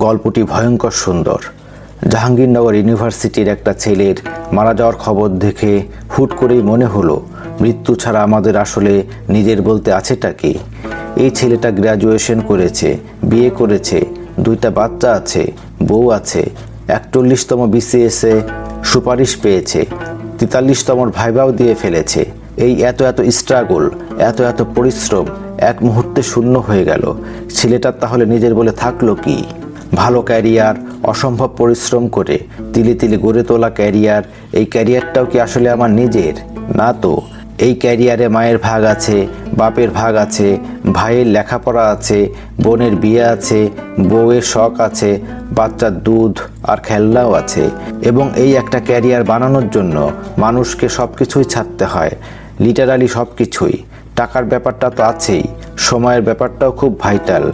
গল্পটি ভয়ঙ্কর সুন্দর। জাহাঙ্গীরনগর ইউনিভার্সিটির একটা ছেলের মারা যাওয়ার খবর দেখে হুট করেই মনে হলো, মৃত্যু ছাড়া আমাদের আসলে নিজের বলতে আছেটা কি? এই ছেলেটা গ্র্যাজুয়েশন করেছে, বিয়ে করেছে, দুইটা বাচ্চা আছে, বউ আছে, একচল্লিশতম বিসিএসে সুপারিশ পেয়েছে তেতাল্লিশতমর ভাইবাও দিয়ে ফেলেছে। এই এত এত স্ট্রাগল এত এত পরিশ্রম এক মুহূর্তে শূন্য হয়ে গেল। ছেলেটার তাহলে নিজের বলে থাকল কি? ভালো ক্যারিয়ার, অসম্ভব পরিশ্রম করে তিলে তিলে গড়ে তোলা ক্যারিয়ার, এই ক্যারিয়ারটাও কি আসলে আমার নিজের? না তো। এই ক্যারিয়ারে মায়ের ভাগ আছে, বাপের ভাগ আছে, ভাইয়ের লেখাপড়া আছে, বোনের বিয়ে আছে, বউয়ের শখ আছে, বাচ্চার দুধ আর খেলনাও আছে। এবং এই একটা ক্যারিয়ার বানানোর জন্য মানুষকে সব কিছুই ছাড়তে হয়, লিটারালি সব কিছুই টাকার ব্যাপারটা তো আছেই, সময়ের ব্যাপারটাও খুব ভাইটাল।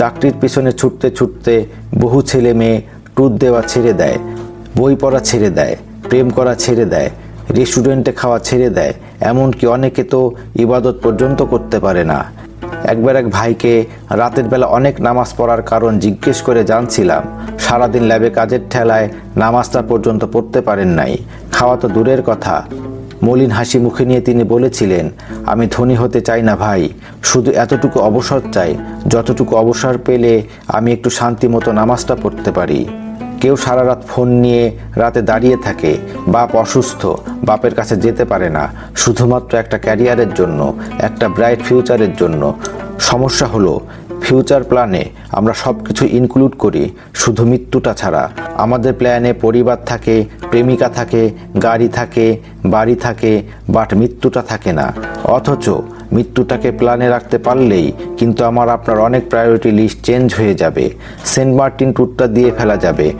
চাকরির পিছনে ছুটতে ছুটতে বহু ছেলে মেয়ে ট্যুর দেওয়া ছেড়ে দেয়, বই পড়া ছেড়ে দেয়, প্রেম করা ছেড়ে দেয়, রেস্টুরেন্টে খাওয়া ছেড়ে দেয়, এমনকি অনেকে তো ইবাদত পর্যন্ত করতে পারে না। একবার এক ভাইকে রাতের বেলা অনেক নামাজ পড়ার কারণ জিজ্ঞেস করে জানছিলাম, সারাদিন ল্যাবে কাজের ঠেলায় নামাজটা পর্যন্ত পড়তে পারেন নাই, খাওয়া তো দূরের কথা মলিন হাসি মুখে নিয়ে তিনি বলেছিলেন, আমি ধনী হতে চাই না ভাই, শুধু এতটুকু অবসর চাই, যতটুকু অবসর পেলে আমি একটু শান্তি মতো নামাজটা পড়তে পারি। কেউ সারা রাত ফোন নিয়ে রাতে দাঁড়িয়ে থাকে, বাপ অসুস্থ, বাপের কাছে যেতে পারে না, শুধুমাত্র একটা ক্যারিয়ারের জন্য, একটা ব্রাইট ফিউচারের জন্য। সমস্যা হলো ফিউচার প্ল্যানে আমরা সব কিছু ইনক্লুড করি, শুধু মৃত্যুটা ছাড়া। আমাদের প্ল্যানে পরিবার থাকে, প্রেমিকা থাকে, গাড়ি থাকে, বাড়ি থাকে বাট মৃত্যুটা থাকে না। অথচ মৃত্যুটাকে প্ল্যানে রাখতে পারলেই কিন্তু আমার, আপনার অনেক প্রায়োরিটি লিস্ট চেঞ্জ হয়ে যাবে। সেন্ট মার্টিন ট্যুরটা দিয়ে ফেলা যাবে।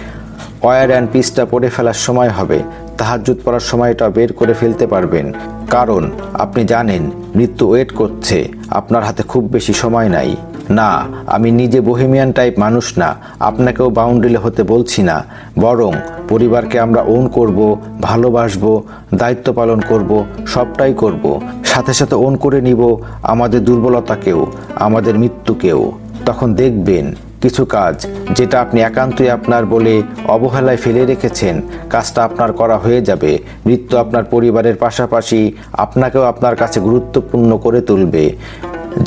ওয়ার অ্যান্ড পিসটা পড়ে ফেলার সময় হবে। তাহাজুদ পড়ার সময়টা বের করে ফেলতে পারবেন। কারণ আপনি জানেন, মৃত্যু ওয়েট করছে। আপনার হাতে খুব বেশি সময় নাই। না, আমি নিজে বহিমিয়ান টাইপ মানুষ না, আপনাকেও বাউন্ডারি হতে বলছি না। বরং পরিবারকে আমরা ওন করব, ভালোবাসবো, দায়িত্ব পালন করব, সবটাই করব। সাথে সাথে ওন করে নিব আমাদের দুর্বলতাকেও, আমাদের মৃত্যুকেও। তখন দেখবেন কিছু কাজ যেটা আপনি একান্তই আপনার বলে অবহেলায় ফেলে রেখেছেন, কাজটা আপনার করা হয়ে যাবে। মৃত্যু আপনার পরিবারের পাশাপাশি আপনাকেও আপনার কাছে গুরুত্বপূর্ণ করে তুলবে।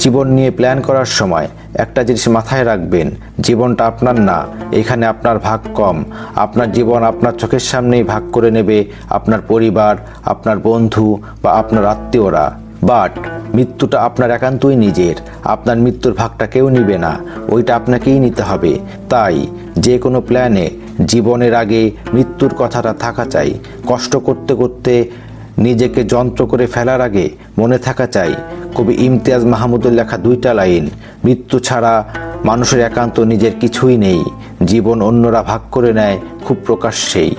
জীবন নিয়ে প্ল্যান করার সময় একটা জিনিস মাথায় রাখবেন, জীবনটা আপনার না, এখানে আপনার ভাগ কম। আপনার জীবন আপনার চোখের সামনেই ভাগ করে নেবে আপনার পরিবার, আপনার বন্ধু বা আপনার আত্মীয়রা। বাট মৃত্যুটা আপনার একান্তই নিজের, আপনার মৃত্যুর ভাগটা কেউ নিবে না, ওইটা আপনাকেই নিতে হবে। তাই যে কোনো প্ল্যানে জীবনের আগে মৃত্যুর কথাটা থাকা চাই। কষ্ট করতে করতে নিজেকে যন্ত্র করে ফেলার আগে মনে থাকা চাই, কবি ইমতিয়াজ মাহমুদের লেখা দুইটা লাইন, মৃত্যু ছাড়া মানুষের একান্ত নিজের কিছুই নেই, জীবন অন্যরা ভাগ করে নেয় খুব প্রকাশ্যেই।